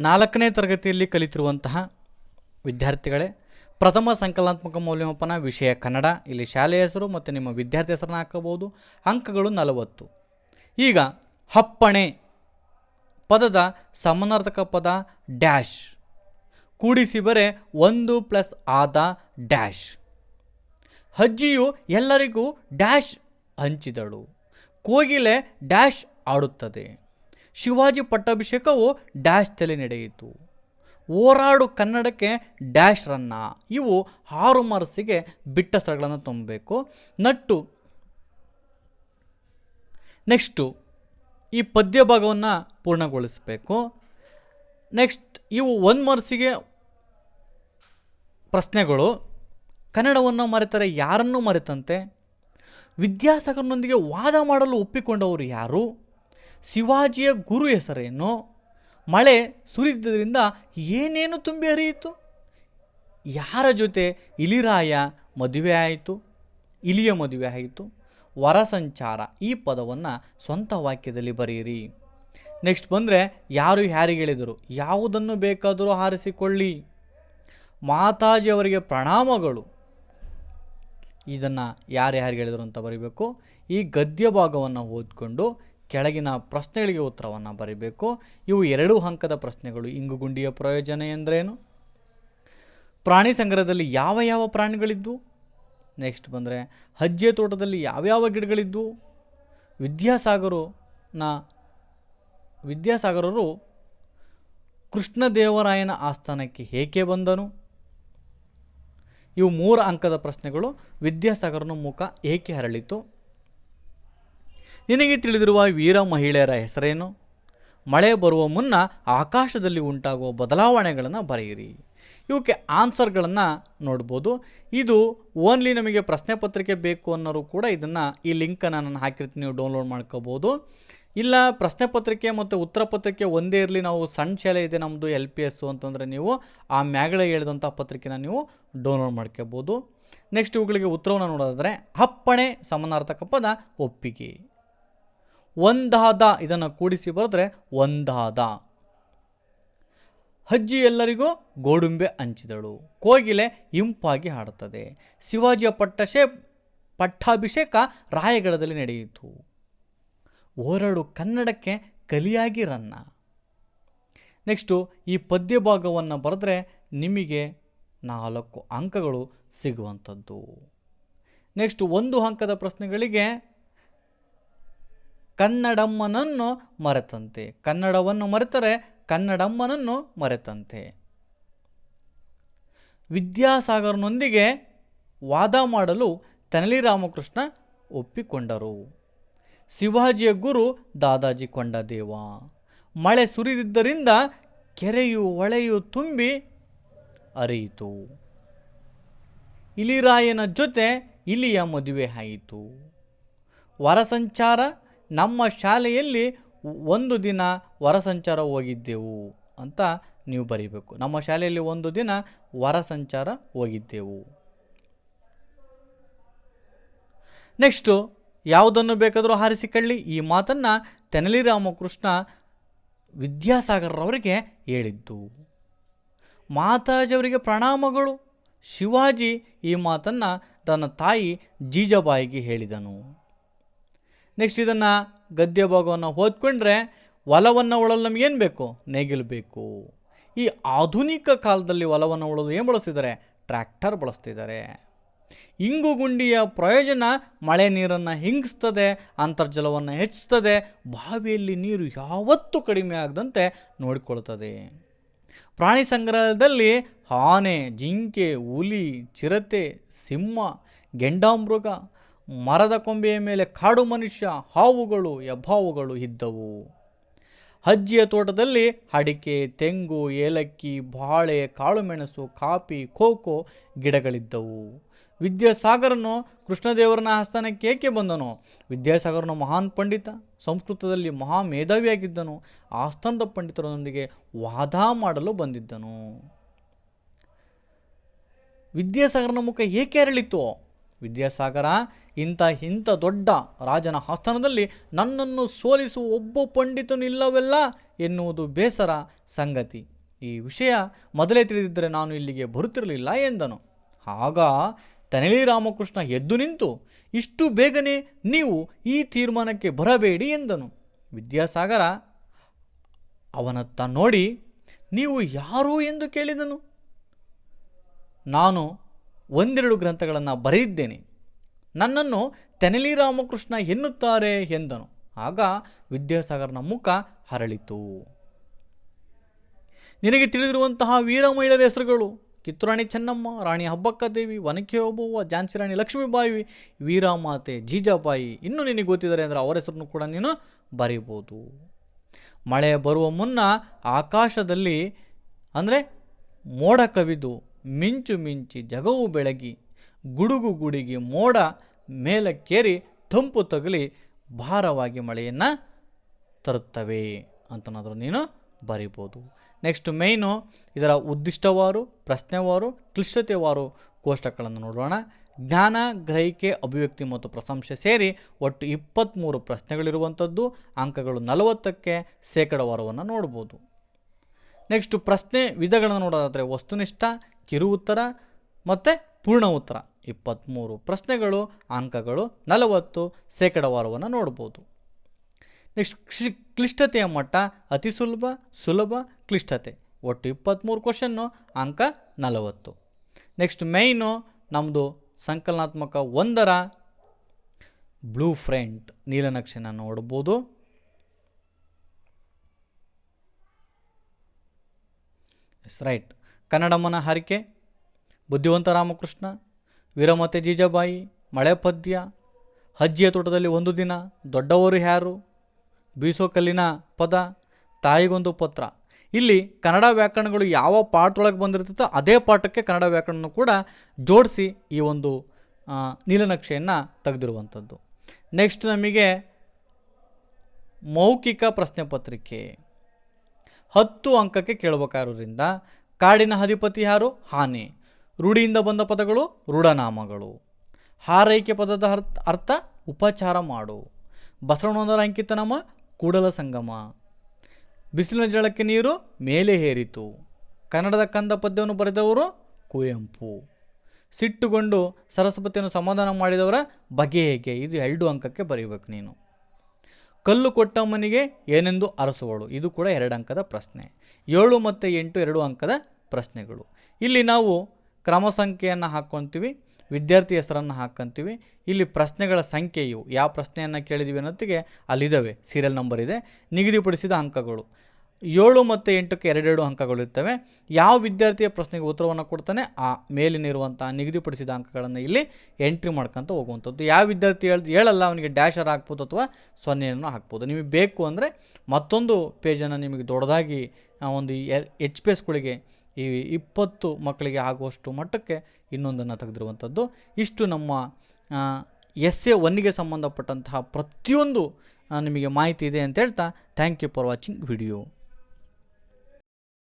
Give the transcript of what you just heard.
ನಾಲ್ಕನೇ ತರಗತಿಯಲ್ಲಿ ಕಲಿತಿರುವಂತಹ ವಿದ್ಯಾರ್ಥಿಗಳೇ, ಪ್ರಥಮ ಸಂಕಲನಾತ್ಮಕ ಮೌಲ್ಯಮಾಪನ ವಿಷಯ ಕನ್ನಡ, ಇಲ್ಲಿ ಶಾಲೆಯ ಹೆಸರು ಮತ್ತು ನಿಮ್ಮ ವಿದ್ಯಾರ್ಥಿ ಹೆಸರನ್ನು ಹಾಕಬಹುದು, ಅಂಕಗಳು ನಲವತ್ತು. ಈಗ ಹಪ್ಪಣೆ ಪದದ ಸಮನಾರ್ಥಕ ಪದ ಡ್ಯಾಶ್. ಕೂಡಿಸಿ ಬರೆ ಒಂದು ಪ್ಲಸ್ ಆದ ಡ್ಯಾಶ್. ಅಜ್ಜಿಯು ಎಲ್ಲರಿಗೂ ಡ್ಯಾಶ್ ಹಂಚಿದಳು. ಕೋಗಿಲೆ ಡ್ಯಾಶ್ ಆಡುತ್ತದೆ. ಶಿವಾಜಿ ಪಟ್ಟಾಭಿಷೇಕವು ಡ್ಯಾಶ್ ತಲೆ ನಡೆಯಿತು. ಓರಾಡು ಕನ್ನಡಕ್ಕೆ ಡ್ಯಾಶ್ ರನ್ನ. ಇವು ಆರು ಮರಸಿಗೆ ಬಿಟ್ಟ ಸ್ಥಳಗಳನ್ನು ತುಂಬಬೇಕು. ನಟ್ಟು. ನೆಕ್ಸ್ಟು, ಈ ಪದ್ಯ ಭಾಗವನ್ನು ಪೂರ್ಣಗೊಳಿಸಬೇಕು. ನೆಕ್ಸ್ಟ್, ಇವು ಒಂದು ಮಾರ್ಕ್ಸಿಗೆ ಪ್ರಶ್ನೆಗಳು. ಕನ್ನಡವನ್ನು ಮರೆತರೆ ಯಾರನ್ನು ಮರೆತಂತೆ? ವಿದ್ಯಾಸಾಗರನೊಂದಿಗೆ ವಾದ ಮಾಡಲು ಒಪ್ಪಿಕೊಂಡವರು ಯಾರು? ಶಿವಾಜಿಯ ಗುರು ಹೆಸರೇನು? ಮಳೆ ಸುರಿದಿದ್ದರಿಂದ ಏನೇನು ತುಂಬಿ ಹರಿಯಿತು? ಯಾರ ಜೊತೆ ಇಲಿರಾಯ ಮದುವೆ ಆಯಿತು? ಇಲಿಯ ಮದುವೆ ಆಯಿತು? ವರ ಸಂಚಾರ ಈ ಪದವನ್ನು ಸ್ವಂತ ವಾಕ್ಯದಲ್ಲಿ ಬರೆಯಿರಿ. ನೆಕ್ಸ್ಟ್ ಬಂದರೆ ಯಾರು ಯಾರಿಗೆ ಹೇಳಿದರು? ಯಾವುದನ್ನು ಬೇಕಾದರೂ ಹಾರಿಸಿಕೊಳ್ಳಿ. ಮಾತಾಜಿಯವರಿಗೆ ಪ್ರಣಾಮಗಳು. ಇದನ್ನು ಯಾರು ಯಾರಿಗೆ ಹೇಳಿದರು ಅಂತ ಬರೀಬೇಕು? ಈ ಗದ್ಯ ಭಾಗವನ್ನು ಓದ್ಕೊಂಡು ಕೆಳಗಿನ ಪ್ರಶ್ನೆಗಳಿಗೆ ಉತ್ತರವನ್ನು ಬರೀಬೇಕು. ಇವು ಎರಡು ಅಂಕದ ಪ್ರಶ್ನೆಗಳು. ಇಂಗು ಗುಂಡಿಯ ಪ್ರಯೋಜನ ಎಂದರೇನು? ಪ್ರಾಣಿ ಸಂಗ್ರಹದಲ್ಲಿ ಯಾವ ಯಾವ ಪ್ರಾಣಿಗಳಿದ್ದು? ನೆಕ್ಸ್ಟ್ ಬಂದರೆ ಹಜ್ಜೆ ತೋಟದಲ್ಲಿ ಯಾವ್ಯಾವ ಗಿಡಗಳಿದ್ದು? ವಿದ್ಯಾಸಾಗರನ, ವಿದ್ಯಾಸಾಗರರು ಕೃಷ್ಣದೇವರಾಯನ ಆಸ್ಥಾನಕ್ಕೆ ಏಕೆ ಬಂದನು? ಇವು ಮೂರು ಅಂಕದ ಪ್ರಶ್ನೆಗಳು. ವಿದ್ಯಾಸಾಗರನ ಮುಖ ಏಕೆ ಹರಳಿತು? ನಿನಗೆ ತಿಳಿದಿರುವ ವೀರ ಮಹಿಳೆಯರ ಹೆಸರೇನು? ಮಳೆ ಬರುವ ಮುನ್ನ ಆಕಾಶದಲ್ಲಿ ಉಂಟಾಗುವ ಬದಲಾವಣೆಗಳನ್ನು ಬರೆಯಿರಿ. ಇವಕ್ಕೆ ಆನ್ಸರ್ಗಳನ್ನು ನೋಡ್ಬೋದು. ಇದು ಓನ್ಲಿ ನಮಗೆ ಪ್ರಶ್ನೆ ಪತ್ರಿಕೆ ಬೇಕು ಅನ್ನೋರು ಕೂಡ ಇದನ್ನು ಈ ಲಿಂಕನ್ನು ನಾನು ಹಾಕಿರ್ತೀನಿ, ನೀವು ಡೌನ್ಲೋಡ್ ಮಾಡ್ಕೋಬೋದು. ಇಲ್ಲ, ಪ್ರಶ್ನೆ ಪತ್ರಿಕೆ ಮತ್ತು ಉತ್ತರ ಪತ್ರಿಕೆ ಒಂದೇ ಇರಲಿ, ನಾವು ಸಣ್ಣ ಶಾಲೆ ಇದೆ ನಮ್ಮದು ಎಲ್ ಪಿ ಎಸ್ಸು ಅಂತಂದರೆ ನೀವು ಆ ಮ್ಯಾಗಳೆ ಹೇಳಿದಂಥ ಪತ್ರಿಕೆನ ನೀವು ಡೌನ್ಲೋಡ್ ಮಾಡ್ಕೋಬೋದು. ನೆಕ್ಸ್ಟ್ ಇವುಗಳಿಗೆ ಉತ್ತರವನ್ನು ನೋಡೋದಾದರೆ, ಅಪ್ಪಣೆ ಸಮಾನಾರ್ಥಕ ಪದ ಒಪ್ಪಿಗೆ. ಒಂದಾದ, ಇದನ್ನು ಕೂಡಿಸಿ ಬರೆದ್ರೆ ಒಂದಾದ. ಹಜ್ಜಿ ಎಲ್ಲರಿಗೂ ಗೋಡುಂಬೆ ಹಂಚಿದಳು. ಕೋಗಿಲೆ ಇಂಪಾಗಿ ಹಾಡುತ್ತದೆ. ಶಿವಾಜಿಯ ಪಟ್ಟಶೇ, ಪಟ್ಟಾಭಿಷೇಕ ರಾಯಗಡದಲ್ಲಿ ನಡೆಯಿತು. ಓರಡು ಕನ್ನಡಕ್ಕೆ ಕಲಿಯಾಗಿ ರನ್ನ. ನೆಕ್ಸ್ಟು ಈ ಪದ್ಯ ಭಾಗವನ್ನು ಬರೆದ್ರೆ ನಿಮಗೆ ನಾಲ್ಕು ಅಂಕಗಳು ಸಿಗುವಂಥದ್ದು. ನೆಕ್ಸ್ಟ್ ಒಂದು ಅಂಕದ ಪ್ರಶ್ನೆಗಳಿಗೆ ಕನ್ನಡಮ್ಮನನ್ನು ಮರೆತಂತೆ. ಕನ್ನಡವನ್ನು ಮರೆತರೆ ಕನ್ನಡಮ್ಮನನ್ನು ಮರೆತಂತೆ. ವಿದ್ಯಾಸಾಗರನೊಂದಿಗೆ ವಾದ ಮಾಡಲು ತನಲಿ ರಾಮಕೃಷ್ಣ ಒಪ್ಪಿಕೊಂಡರು. ಶಿವಾಜಿಯ ಗುರು ದಾದಾಜಿ ಕೊಂಡದೇವ ಮಳೆ ಸುರಿದಿದ್ದರಿಂದ ಕೆರೆಯು ಹೊಳೆಯು ತುಂಬಿ ಅರಿಯಿತು. ಇಲಿರಾಯನ ಜೊತೆ ಇಲಿಯ ಮದುವೆ ಆಯಿತು. ವರಸಂಚಾರ ನಮ್ಮ ಶಾಲೆಯಲ್ಲಿ ಒಂದು ದಿನ ವರಸಂಚಾರ ಹೋಗಿದ್ದೆವು ಅಂತ ನೀವು ಬರೀಬೇಕು. ನಮ್ಮ ಶಾಲೆಯಲ್ಲಿ ಒಂದು ದಿನ ವರಸಂಚಾರ ಹೋಗಿದ್ದೆವು. ನೆಕ್ಸ್ಟು ಯಾವುದನ್ನು ಬೇಕಾದರೂ ಹಾರಿಸಿಕೊಳ್ಳಿ. ಈ ಮಾತನ್ನು ತೆನಲಿ ರಾಮಕೃಷ್ಣ ವಿದ್ಯಾಸಾಗರರವರಿಗೆ ಹೇಳಿದ್ದು. ಮಾತಾಜಿಯವರಿಗೆ ಪ್ರಣಾಮಗಳು. ಶಿವಾಜಿ ಈ ಮಾತನ್ನು ತನ್ನ ತಾಯಿ ಜೀಜಬಾಯಿಗೆ ಹೇಳಿದನು. ನೆಕ್ಸ್ಟ್ ಇದನ್ನು ಗದ್ಯ ಭಾಗವನ್ನು ಓದ್ಕೊಂಡ್ರೆ ಹೊಲವನ್ನು ಉಳಲು ನಮಗೇನು ಬೇಕು? ನೇಗಿಲು ಬೇಕು. ಈ ಆಧುನಿಕ ಕಾಲದಲ್ಲಿ ಹೊಲವನ್ನು ಉಳಲು ಏನು ಬಳಸ್ತಿದ್ದಾರೆ? ಟ್ರ್ಯಾಕ್ಟರ್ ಬಳಸ್ತಿದ್ದಾರೆ. ಇಂಗು ಗುಂಡಿಯ ಪ್ರಯೋಜನ ಮಳೆ ನೀರನ್ನು ಹಿಂಗಿಸ್ತದೆ, ಅಂತರ್ಜಲವನ್ನು ಹೆಚ್ಚಿಸ್ತದೆ, ಬಾವಿಯಲ್ಲಿ ನೀರು ಯಾವತ್ತೂ ಕಡಿಮೆ ಆಗದಂತೆ ನೋಡಿಕೊಳ್ತದೆ. ಪ್ರಾಣಿ ಸಂಗ್ರಹದಲ್ಲಿ ಆನೆ, ಜಿಂಕೆ, ಹುಲಿ, ಚಿರತೆ, ಸಿಂಹ, ಗೆಂಡಾಮೃಗ ಮರದ ಕೊಂಬೆಯ ಮೇಲೆ ಕಾಡು ಮನುಷ್ಯ ಹಾವುಗಳು, ಎಭಾವುಗಳು ಇದ್ದವು. ಅಜ್ಜಿಯ ತೋಟದಲ್ಲಿ ಅಡಿಕೆ, ತೆಂಗು, ಏಲಕ್ಕಿ, ಬಾಳೆ, ಕಾಳುಮೆಣಸು, ಕಾಫಿ, ಕೋಕೋ ಗಿಡಗಳಿದ್ದವು. ವಿದ್ಯಾಸಾಗರನು ಕೃಷ್ಣದೇವರನ ಆಸ್ಥಾನಕ್ಕೆ ಏಕೆ ಬಂದನು? ವಿದ್ಯಾಸಾಗರನು ಮಹಾನ್ ಪಂಡಿತ, ಸಂಸ್ಕೃತದಲ್ಲಿ ಮಹಾ ಮೇಧಾವಿಯಾಗಿದ್ದನು ಆಸ್ಥಾನದ ಪಂಡಿತರೊಂದಿಗೆ ವಾದ ಮಾಡಲು ಬಂದಿದ್ದನು. ವಿದ್ಯಾಸಾಗರನ ಮುಖ ಏಕೆ ಅರಳಿತು? ವಿದ್ಯಾಸಾಗರ, ಇಂಥ ಇಂಥ ದೊಡ್ಡ ರಾಜನ ಆಸ್ಥಾನದಲ್ಲಿ ನನ್ನನ್ನು ಸೋಲಿಸುವ ಒಬ್ಬ ಪಂಡಿತನು ಇಲ್ಲವೆಲ್ಲ ಎನ್ನುವುದು ಬೇಸರ ಸಂಗತಿ. ಈ ವಿಷಯ ಮೊದಲೇ ತಿಳಿದಿದ್ದರೆ ನಾನು ಇಲ್ಲಿಗೆ ಬರುತ್ತಿರಲಿಲ್ಲ ಎಂದನು. ಆಗ ತನಲಿ ರಾಮಕೃಷ್ಣ ಎದ್ದು ನಿಂತು, ಇಷ್ಟು ಬೇಗನೆ ನೀವು ಈ ತೀರ್ಮಾನಕ್ಕೆ ಬರಬೇಡಿ ಎಂದನು. ವಿದ್ಯಾಸಾಗರ, ಅವನತ್ತ ನೋಡಿ, ನೀವು ಯಾರು ಎಂದು ಕೇಳಿದನು? ನಾನು ಒಂದೆರಡು ಗ್ರಂಥಗಳನ್ನು ಬರೆದಿದ್ದೇನೆ. ನನ್ನನ್ನು ತೆನಲಿ ರಾಮಕೃಷ್ಣ ಎನ್ನುತ್ತಾರೆ ಎಂದನು. ಆಗ ವಿದ್ಯಾಸಾಗರನ ಮುಖ ಹರಳಿತು. ನಿನಗೆ ತಿಳಿದಿರುವಂತಹ ವೀರ ಮಹಿಳೆಯರ ಹೆಸರುಗಳು ಕಿತ್ತೂರಾಣಿ ಚೆನ್ನಮ್ಮ, ರಾಣಿ ಹಬ್ಬಕ್ಕ ದೇವಿ ವನಕೆ ಒಬ್ಬವ್ವ ಝಾನ್ಸಿ ರಾಣಿ ಲಕ್ಷ್ಮೀಬಾಯಿ ವೀರಮಾತೆ ಜೀಜಾಬಾಯಿ. ಇನ್ನೂ ನಿನಗೆ ಗೊತ್ತಿದ್ದಾರೆ ಅಂದರೆ ಅವರ ಹೆಸರನ್ನು ಕೂಡ ನೀನು ಬರೀಬೋದು. ಮಳೆ ಬರುವ ಮುನ್ನ ಆಕಾಶದಲ್ಲಿ ಅಂದರೆ ಮೋಡ ಕವಿದು ಮಿಂಚು ಮಿಂಚಿ ಜಗವು ಬೆಳಗಿ ಗುಡುಗು ಗುಡುಗಿ ಮೋಡ ಮೇಲಕ್ಕೇರಿ ತಂಪು ತಗಲಿ ಭಾರವಾಗಿ ಮಳೆಯನ್ನು ತರುತ್ತವೆ ಅಂತನಾದರೂ ನೀನು ಬರಿಬೋದು. ನೆಕ್ಸ್ಟ್ ಮೇಯ್ನು ಇದರ ಉದ್ದಿಷ್ಟವಾರು, ಪ್ರಶ್ನೆವಾರು, ಕ್ಲಿಷ್ಟತೆವಾರು ಕೋಷ್ಟಕಗಳನ್ನು ನೋಡೋಣ. ಜ್ಞಾನ, ಗ್ರಹಿಕೆ, ಅಭಿವ್ಯಕ್ತಿ ಮತ್ತು ಪ್ರಶಂಸೆ ಸೇರಿ ಒಟ್ಟು ಇಪ್ಪತ್ತ್ಮೂರು ಪ್ರಶ್ನೆಗಳಿರುವಂಥದ್ದು, ಅಂಕಗಳು ನಲವತ್ತಕ್ಕೆ ಶೇಕಡವಾರವನ್ನು ನೋಡ್ಬೋದು. ನೆಕ್ಸ್ಟು ಪ್ರಶ್ನೆ ವಿಧಗಳನ್ನು ನೋಡೋದಾದರೆ ವಸ್ತುನಿಷ್ಠ ಕಿರು ಉತ್ತರ ಮತ್ತು ಪೂರ್ಣ ಉತ್ತರ. ಇಪ್ಪತ್ತ್ಮೂರು ಪ್ರಶ್ನೆಗಳು, ಅಂಕಗಳು, ನಲವತ್ತು ಶೇಕಡವಾರವನ್ನು ನೋಡ್ಬೋದು. ನೆಕ್ಸ್ಟ್ ಕ್ಷಿ ಕ್ಲಿಷ್ಟತೆಯ ಮಟ್ಟ, ಅತಿ ಸುಲಭ ಸುಲಭ, ಕ್ಲಿಷ್ಟತೆ. ಒಟ್ಟು ಇಪ್ಪತ್ತ್ಮೂರು ಕ್ವಶನ್ನು, ಅಂಕ ನಲವತ್ತು. ನೆಕ್ಸ್ಟ್ ಮೇಯ್ನು ನಮ್ಮದು ಸಂಕಲನಾತ್ಮಕ ಒಂದರ ಬ್ಲೂ ಫ್ರೆಂಟ್, ನೀಲನಕ್ಷೆನ ನೋಡ್ಬೋದು. ರೈಟ್. ಕನ್ನಡಮ್ಮನ ಹರಿಕೆ, ಬುದ್ಧಿವಂತ ರಾಮಕೃಷ್ಣ, ವೀರಮತೆ ಜೀಜಾಬಾಯಿ, ಮಳೆ ಪದ್ಯ, ಹಜ್ಜಿಯ ತೋಟದಲ್ಲಿ ಒಂದು ದಿನ ದೊಡ್ಡವರು ಯಾರು? ಬೀಸೋ ಕಲ್ಲಿನ ಪದ, ತಾಯಿಗೊಂದು ಪತ್ರ. ಇಲ್ಲಿ ಕನ್ನಡ ವ್ಯಾಕರಣಗಳು ಯಾವ ಪಾಠದೊಳಗೆ ಬಂದಿರ್ತೈತೋ ಅದೇ ಪಾಠಕ್ಕೆ ಕನ್ನಡ ವ್ಯಾಕರಣ ಕೂಡ ಜೋಡಿಸಿ ಈ ಒಂದು ನೀಲನಕ್ಷೆಯನ್ನು ತೆಗೆದಿರುವಂಥದ್ದು. ನೆಕ್ಸ್ಟ್ ನಮಗೆ ಮೌಖಿಕ ಪ್ರಶ್ನೆ ಪತ್ರಿಕೆ. ಹತ್ತು ಅಂಕಕ್ಕೆ ಕೇಳಬೇಕಾದ್ರಿಂದ ಕಾಡಿನ ಅಧಿಪತಿ ಯಾರು? ಹಾನಿ. ರೂಢಿಯಿಂದ ಬಂದ ಪದಗಳು ರೂಢನಾಮಗಳು. ಹಾರೈಕೆ ಪದದ ಅರ್ಥ ಉಪಚಾರ ಮಾಡು. ಬಸವಣ್ಣನವರ ಅಂಕಿತ ನಾಮ ಕೂಡಲ ಸಂಗಮ. ಬಿಸಿಲಿನ ಜಳಕ್ಕೆ ನೀರು ಮೇಲೆ ಹೇರಿತು ಕನ್ನಡದ ಕಂದ ಪದ್ಯವನ್ನು ಬರೆದವರು ಕುವೆಂಪು. ಸಿಟ್ಟುಗೊಂಡು ಸರಸ್ವತಿಯನ್ನು ಸಮಾಧಾನ ಮಾಡಿದವರ ಬಗೆ ಹೇಗೆ? ಇದು ಎರಡು ಅಂಕಕ್ಕೆ ಬರೀಬೇಕು ನೀನು. ಕಲ್ಲು ಕೊಟ್ಟಮ್ಮನಿಗೆ ಏನೆಂದು ಅರಸುವಳು? ಇದು ಕೂಡ ಎರಡು ಅಂಕದ ಪ್ರಶ್ನೆ. ಏಳು ಮತ್ತು ಎಂಟು ಎರಡು ಅಂಕದ ಪ್ರಶ್ನೆಗಳು. ಇಲ್ಲಿ ನಾವು ಕ್ರಮ ಸಂಖ್ಯೆಯನ್ನು ಹಾಕ್ಕೊತೀವಿ ವಿದ್ಯಾರ್ಥಿ ಹೆಸರನ್ನು ಹಾಕ್ಕೊಂತೀವಿ ಇಲ್ಲಿ ಪ್ರಶ್ನೆಗಳ ಸಂಖ್ಯೆಯು, ಯಾವ ಪ್ರಶ್ನೆಯನ್ನು ಕೇಳಿದ್ವಿ ಅನ್ನೋತ್ತಿಗೆ ಅಲ್ಲಿದ್ದಾವೆ ಸೀರಿಯಲ್ ನಂಬರ್ ಇದೆ. ನಿಗದಿಪಡಿಸಿದ ಅಂಕಗಳು. ಏಳು ಮತ್ತು ಎಂಟಕ್ಕೆ ಎರಡೆರಡು ಅಂಕಗಳಿರ್ತವೆ ಯಾವ ವಿದ್ಯಾರ್ಥಿಯ ಪ್ರಶ್ನೆಗೆ ಉತ್ತರವನ್ನು ಕೊಡ್ತಾನೆ, ಆ ಮೇಲಿನಿರುವಂಥ ನಿಗದಿಪಡಿಸಿದ ಅಂಕಗಳನ್ನು ಇಲ್ಲಿ ಎಂಟ್ರಿ ಮಾಡ್ಕೊಂತ ಹೋಗುವಂಥದ್ದು. ಯಾವ ವಿದ್ಯಾರ್ಥಿ ಹೇಳ್ ಹೇಳಲ್ಲ, ಅವನಿಗೆ ಡ್ಯಾಶರ್ ಹಾಕ್ಬೋದು ಅಥವಾ ಸೊನ್ನೆಯನ್ನು ಹಾಕ್ಬೋದು. ನಿಮಗೆ ಬೇಕು ಅಂದರೆ ಮತ್ತೊಂದು ಪೇಜನ್ನು ನಿಮಗೆ ದೊಡ್ಡದಾಗಿ ಒಂದು ಎಚ್ ಪಿ ಎಸ್ಗಳಿಗೆ ಈ ಇಪ್ಪತ್ತು ಮಕ್ಕಳಿಗೆ ಆಗುವಷ್ಟು ಮಟ್ಟಕ್ಕೆ ಇನ್ನೊಂದನ್ನು ತೆಗೆದಿರುವಂಥದ್ದು. ಇಷ್ಟು ನಮ್ಮ ಎಸ್ ಎ ಒನ್ನಿಗೆ ಸಂಬಂಧಪಟ್ಟಂತಹ ಪ್ರತಿಯೊಂದು ನಿಮಗೆ ಮಾಹಿತಿ ಇದೆ ಅಂತ ಹೇಳ್ತಾ thank you for watching video